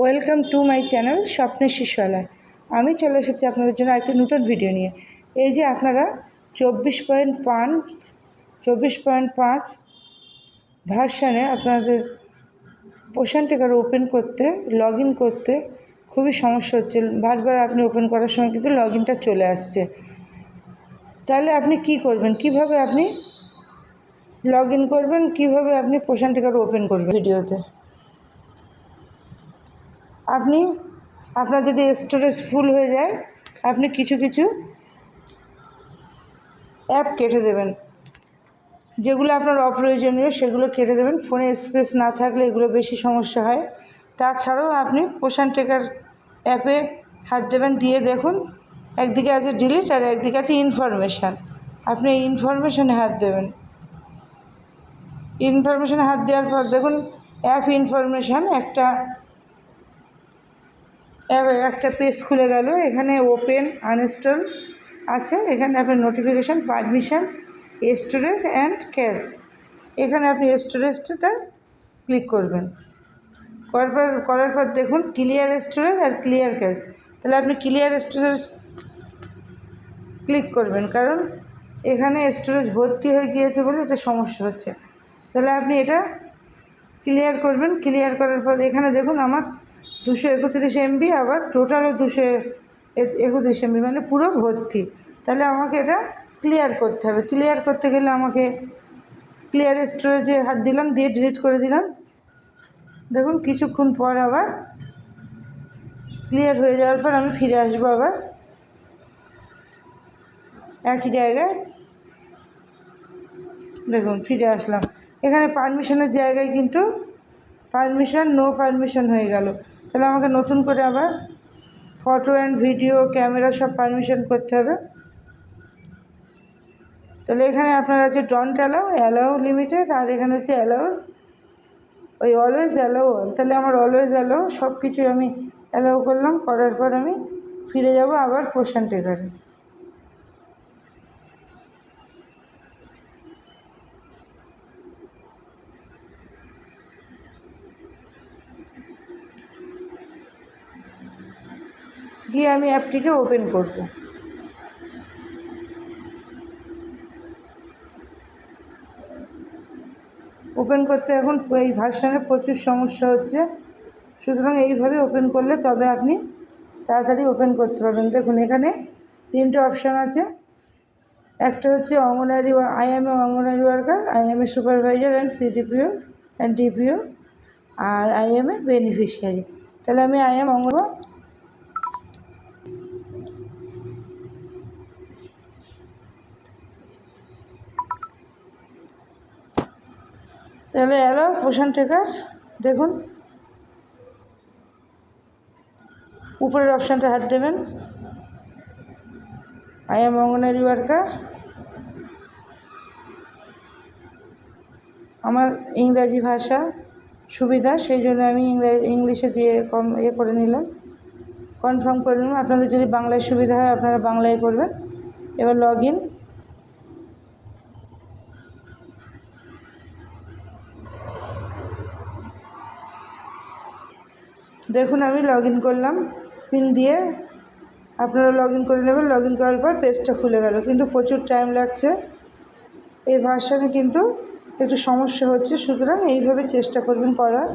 Welcome to my channel স্বপ্নের শিশুয়ালয়। আমি চলে এসেছি আপনাদের জন্য একটি নতুন ভিডিও নিয়ে। এই যে আপনারা চব্বিশ পয়েন্ট পাঁচ, চব্বিশ পয়েন্ট পাঁচ ভার্সানে আপনাদের পোষণ টেকার ওপেন করতে লগ করতে খুবই সমস্যা হচ্ছে। বারবার আপনি ওপেন করার সময় কিন্তু লগ চলে আসছে। তাহলে আপনি কি করবেন? কীভাবে আপনি লগ করবেন? কীভাবে আপনি পোষণ টেকার ওপেন করবেন ভিডিওতে? আপনি, আপনার যদি স্টোরেজ ফুল হয়ে যায়, আপনি কিছু কিছু অ্যাপ কেটে দেবেন। যেগুলো আপনার অপ্রয়োজনীয়, সেগুলো কেটে দেবেন। ফোনে স্পেস না থাকলে এগুলো বেশি সমস্যা হয়। তাছাড়াও আপনি পোষণ টেকার অ্যাপে হাত দেবেন, দিয়ে দেখুন, একদিকে আছে ডিলিট আর একদিকে আছে ইনফরমেশান আপনি এই ইনফরমেশানে হাত দেবেন। ইনফরমেশানে হাত দেওয়ার পর দেখুন অ্যাপ ইনফরমেশান একটা এবার একটা পেজ খুলে গেল, এখানে ওপেন আনইনস্টল আছে, এখানে আপনার notification permission storage and cache এখানে আপনি স্টোরেজটাতে ক্লিক করবেন। করার পর করার পর দেখুন ক্লিয়ার স্টোরেজ আর ক্লিয়ার ক্যাচ তাহলে আপনি ক্লিয়ার স্টোরেজ ক্লিক করবেন, কারণ এখানে স্টোরেজ ভর্তি হয়ে গিয়েছে বলে এটা সমস্যা হচ্ছে। তাহলে আপনি এটা ক্লিয়ার করবেন ক্লিয়ার করার পর এখানে দেখুন আমার দুশো একত্রিশ এমবি আবার টোটালও দুশো একত্রিশ এমবি মানে পুরো ভর্তি। তাহলে আমাকে এটা ক্লিয়ার করতে হবে। ক্লিয়ার করতে গেলে আমাকে ক্লিয়ার স্টোরেজে হাত দিলাম, দিয়ে ডিলিট করে দিলাম। দেখুন, কিছুক্ষণ পর আবার ক্লিয়ার হয়ে যাওয়ার পর আমি ফিরে আসব আবার। একই জায়গায়। দেখুন, ফিরে আসলাম। এখানে পারমিশনের জায়গায় কিন্তু পারমিশন নো পারমিশন হয়ে গেল। তাহলে আমাকে নতুন করে আবার ফটো অ্যান্ড ভিডিও ক্যামেরা সব পারমিশন করতে হবে। তাহলে এখানে আপনার আছে ডন্ট অ্যালাউ অ্যালাউ লিমিটেড আর এখানে হচ্ছে অ্যালাউস ওই অলওয়েজ অ্যালাউ তাহলে আমার অলওয়েজ অ্যালাউ সব কিছুই আমি অ্যালাউ করলাম, করার পর আমি ফিরে যাব আবার পোষণ টেকারে গিয়ে আমি অ্যাপটিকে ওপেন করব। ওপেন করতে এখন এই ভার্সানে প্রচুর সমস্যা হচ্ছে। সুতরাং এইভাবে ওপেন করলে তবে আপনি তাড়াতাড়ি ওপেন করতে পারবেন। দেখুন, এখানে তিনটে অপশান আছে। একটা হচ্ছে Anganwadi I am a Anganwadi worker, I am a supervisor and CDPO and DPO, R I am a beneficiary. তাহলে আমি আই এম অঙ্গন তাহলে এলো পোষণ টেকার দেখুন। উপরের অপশানটা হাত দেবেন। আই এম অঙ্গনারী ওয়ার্কার আমার ইংরাজি ভাষা সুবিধা, সেই জন্য আমি ইংলিশে দিয়ে কম ইয়ে করে নিলাম। কনফার্ম করে নিলাম। আপনাদের যদি বাংলায় সুবিধা হয়, আপনারা বাংলায় করবেন। এবার লগ ইন দেখুন, আমি লগ করলাম পিন দিয়ে। আপনারা লগ ইন করে নেবেন। লগ করার পর পেজটা খুলে গেল। কিন্তু প্রচুর টাইম লাগছে। এই ভার্সানে কিন্তু একটু সমস্যা হচ্ছে। সুতরাং এইভাবে চেষ্টা করবেন করার।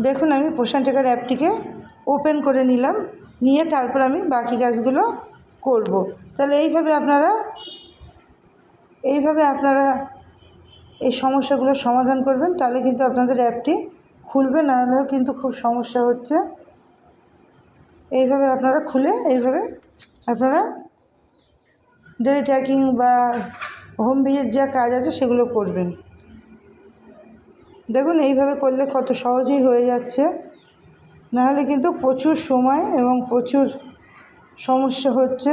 দেখুন, আমি পোষণ টেকার অ্যাপটিকে ওপেন করে নিলাম। নিয়ে তারপর আমি বাকি কাজগুলো করব। তাহলে এইভাবে আপনারা এইভাবে আপনারা এই সমস্যাগুলোর সমাধান করবেন। তাহলে কিন্তু আপনাদের অ্যাপটি খুলবে, না হলেও কিন্তু খুব সমস্যা হচ্ছে। এইভাবে আপনারা খুলে, এইভাবে আপনারা ডেলি ট্যাকিং বা হোম ভিজিট যা কাজ আছে সেগুলো করবেন। দেখুন, এইভাবে করলে কত সহজেই হয়ে যাচ্ছে। নাহলে কিন্তু প্রচুর সময় এবং প্রচুর সমস্যা হচ্ছে।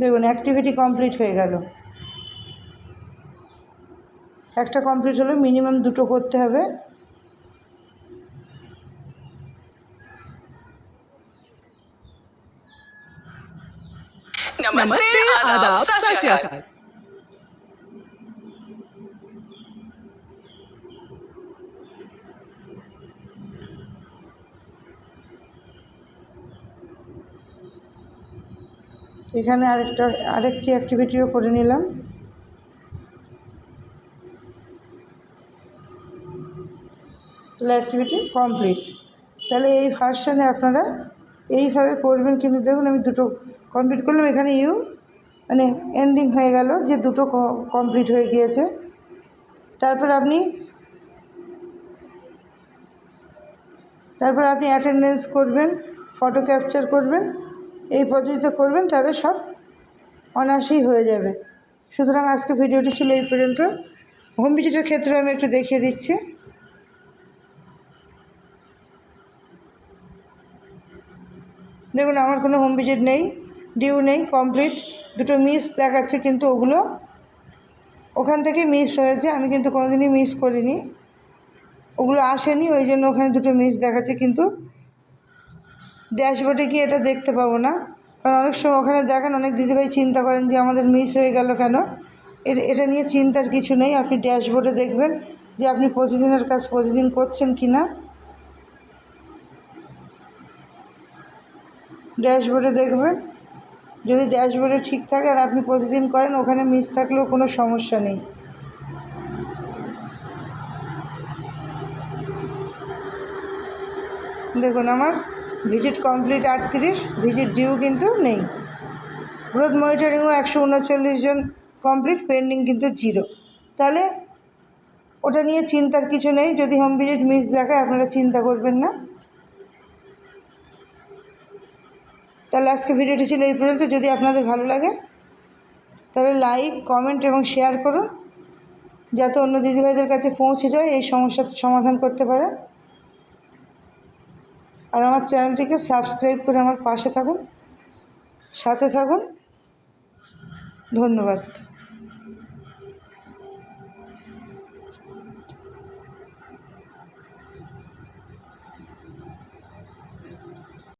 দেখুন অ্যাক্টিভিটি কমপ্লিট হয়ে গেল। একটা কমপ্লিট হলো মিনিমাম দুটো করতে হবে। নমস্তে আদাব সাত এখানে আরেকটা, আরেকটি অ্যাক্টিভিটিও করে নিলাম। তাহলে অ্যাক্টিভিটি কমপ্লিট তাহলে এই ভার্সানে আপনারা এইভাবে করবেন, কিন্তু দেখুন আমি দুটো কমপ্লিট করলাম। এখানে ইউ মানে এন্ডিং হয়ে গেল যে দুটো কমপ্লিট হয়ে গিয়েছে। তারপর আপনি তারপর আপনি অ্যাটেন্ডেন্স করবেন ফটো ক্যাপচার করবেন। এই পদ্ধতিতে করবেন, তাহলে সব অনায়াসেই হয়ে যাবে। সুতরাং আজকে ভিডিওটি ছিল এই পর্যন্ত। হোম ভিজিটের ক্ষেত্রে আমি একটু দেখিয়ে দিচ্ছি। দেখুন, আমার কোনো হোম ভিজিট নেই, ডিউ নেই, কমপ্লিট। দুটো মিস দেখাচ্ছে, কিন্তু ওগুলো ওখান থেকে মিস হয়েছে। আমি কিন্তু কোনোদিনই মিস করিনি। ওগুলো আসেনি, ওই জন্য ওখানে দুটো মিস দেখাচ্ছে, কিন্তু ড্যাশবোর্ডে কি এটা দেখতে পাবো না। কারণ অনেক সময় ওখানে দেখেন, অনেক দিদিভাই চিন্তা করেন যে আমাদের মিস হয়ে গেল কেন? এটা নিয়ে চিন্তার কিছু নেই। আপনি ড্যাশবোর্ডে দেখবেন যে আপনি প্রতিদিনের কাজ প্রতিদিন করছেন কি না। ড্যাশবোর্ডে দেখবেন, যদি ড্যাশবোর্ডে ঠিক থাকে আর আপনি প্রতিদিন করেন, ওখানে মিস থাকলেও কোনো সমস্যা নেই। দেখুন আমার ভিজিট কমপ্লিট আটত্রিশ ভিজিট ডিউ কিন্তু নেই। গ্রোথ মনিটরিংও একশো উনচল্লিশ জন কমপ্লিট, পেন্ডিং কিন্তু জিরো। তাহলে ওটা নিয়ে চিন্তার কিছু নেই, যদি হোম ভিজিট মিস দেখায় আপনারা চিন্তা করবেন না। তাহলে আজকে ভিডিওটি ছিল এই পর্যন্ত, যদি আপনাদের ভালো লাগে, তাহলে লাইক, কমেন্ট এবং শেয়ার করুন, যাতে অন্য দিদিভাইদের কাছে পৌঁছে যায়, এই সমস্যার সমাধান করতে পারে। আর আমার চ্যানেলটিকে সাবস্ক্রাইব করে আমার পাশে থাকুন সাথে থাকুন। ধন্যবাদ।